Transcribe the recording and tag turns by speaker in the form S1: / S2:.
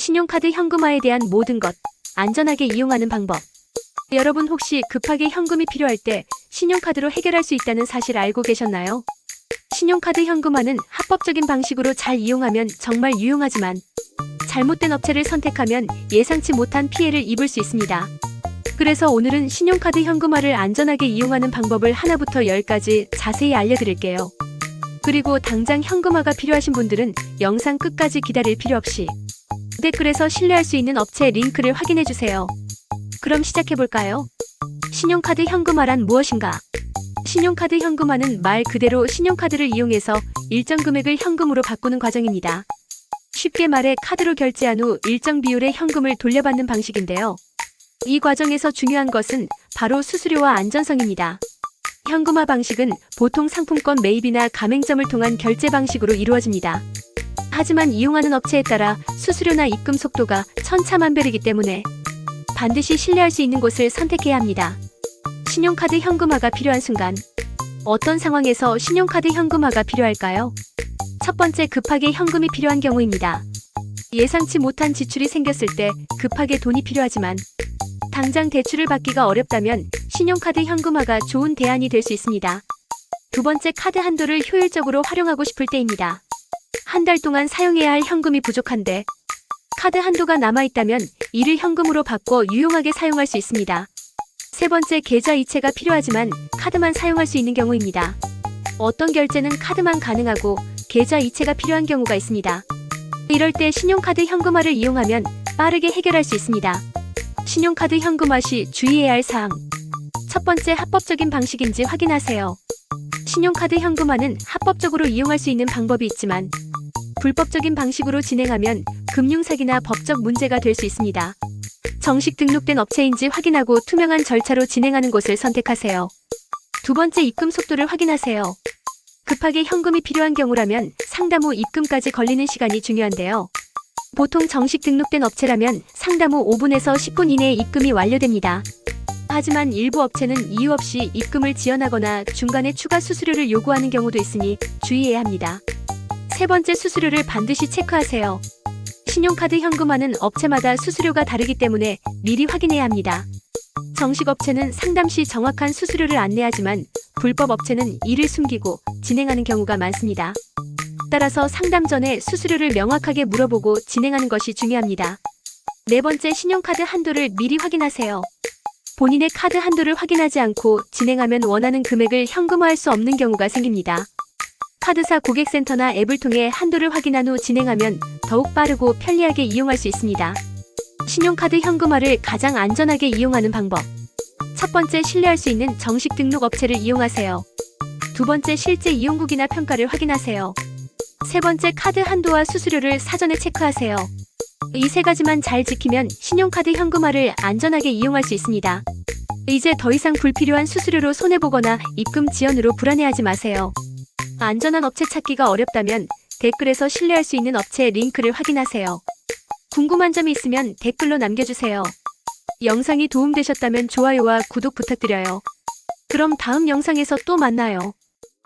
S1: 신용카드 현금화에 대한 모든 것 안전하게 이용하는 방법. 여러분 혹시 급하게 현금이 필요할 때 신용카드로 해결할 수 있다는 사실 알고 계셨나요? 신용카드 현금화는 합법적인 방식으로 잘 이용하면 정말 유용하지만 잘못된 업체를 선택하면 예상치 못한 피해를 입을 수 있습니다. 그래서 오늘은 신용카드 현금화를 안전하게 이용하는 방법을 하나부터 열까지 자세히 알려드릴게요. 그리고 당장 현금화가 필요하신 분들은 영상 끝까지 기다릴 필요 없이 댓글에서 신뢰할 수 있는 업체 링크를 확인해 주세요. 그럼 시작해 볼까요? 신용카드 현금화란 무엇인가? 신용카드 현금화는 말 그대로 신용카드를 이용해서 일정 금액을 현금으로 바꾸는 과정입니다. 쉽게 말해 카드로 결제한 후 일정 비율의 현금을 돌려받는 방식인데요. 이 과정에서 중요한 것은 바로 수수료와 안전성입니다. 현금화 방식은 보통 상품권 매입이나 가맹점을 통한 결제 방식으로 이루어집니다. 하지만 이용하는 업체에 따라 수수료나 입금 속도가 천차만별이기 때문에 반드시 신뢰할 수 있는 곳을 선택해야 합니다. 신용카드 현금화가 필요한 순간 어떤 상황에서 신용카드 현금화가 필요할까요? 첫 번째 급하게 현금이 필요한 경우입니다. 예상치 못한 지출이 생겼을 때 급하게 돈이 필요하지만 당장 대출을 받기가 어렵다면 신용카드 현금화가 좋은 대안이 될 수 있습니다. 두 번째 카드 한도를 효율적으로 활용하고 싶을 때입니다. 한 달 동안 사용해야 할 현금이 부족한데 카드 한도가 남아있다면 이를 현금으로 바꿔 유용하게 사용할 수 있습니다. 세 번째 계좌 이체가 필요하지만 카드만 사용할 수 있는 경우입니다. 어떤 결제는 카드만 가능하고 계좌 이체가 필요한 경우가 있습니다. 이럴 때 신용카드 현금화를 이용하면 빠르게 해결할 수 있습니다. 신용카드 현금화 시 주의해야 할 사항. 첫 번째 합법적인 방식인지 확인하세요. 신용카드 현금화는 합법적으로 이용할 수 있는 방법이 있지만 불법적인 방식으로 진행하면 금융사기나 법적 문제가 될 수 있습니다. 정식 등록된 업체인지 확인하고 투명한 절차로 진행하는 곳을 선택하세요. 두 번째 입금 속도를 확인하세요. 급하게 현금이 필요한 경우라면 상담 후 입금까지 걸리는 시간이 중요한데요. 보통 정식 등록된 업체라면 상담 후 5분에서 10분 이내에 입금이 완료됩니다. 하지만 일부 업체는 이유 없이 입금을 지연하거나 중간에 추가 수수료를 요구하는 경우도 있으니 주의해야 합니다. 세 번째 수수료를 반드시 체크하세요. 신용카드 현금화는 업체마다 수수료가 다르기 때문에 미리 확인해야 합니다. 정식 업체는 상담 시 정확한 수수료를 안내하지만 불법 업체는 이를 숨기고 진행하는 경우가 많습니다. 따라서 상담 전에 수수료를 명확하게 물어보고 진행하는 것이 중요합니다. 네 번째 신용카드 한도를 미리 확인하세요. 본인의 카드 한도를 확인하지 않고 진행하면 원하는 금액을 현금화할 수 없는 경우가 생깁니다. 카드사 고객센터나 앱을 통해 한도를 확인한 후 진행하면 더욱 빠르고 편리하게 이용할 수 있습니다. 신용카드 현금화를 가장 안전하게 이용하는 방법. 첫 번째 신뢰할 수 있는 정식 등록 업체를 이용하세요. 두 번째 실제 이용국이나 평가를 확인하세요. 세 번째 카드 한도와 수수료를 사전에 체크하세요. 이 세 가지만 잘 지키면 신용카드 현금화를 안전하게 이용할 수 있습니다. 이제 더 이상 불필요한 수수료로 손해보거나 입금 지연으로 불안해하지 마세요. 안전한 업체 찾기가 어렵다면 댓글에서 신뢰할 수 있는 업체 링크를 확인하세요. 궁금한 점이 있으면 댓글로 남겨주세요. 영상이 도움되셨다면 좋아요와 구독 부탁드려요. 그럼 다음 영상에서 또 만나요.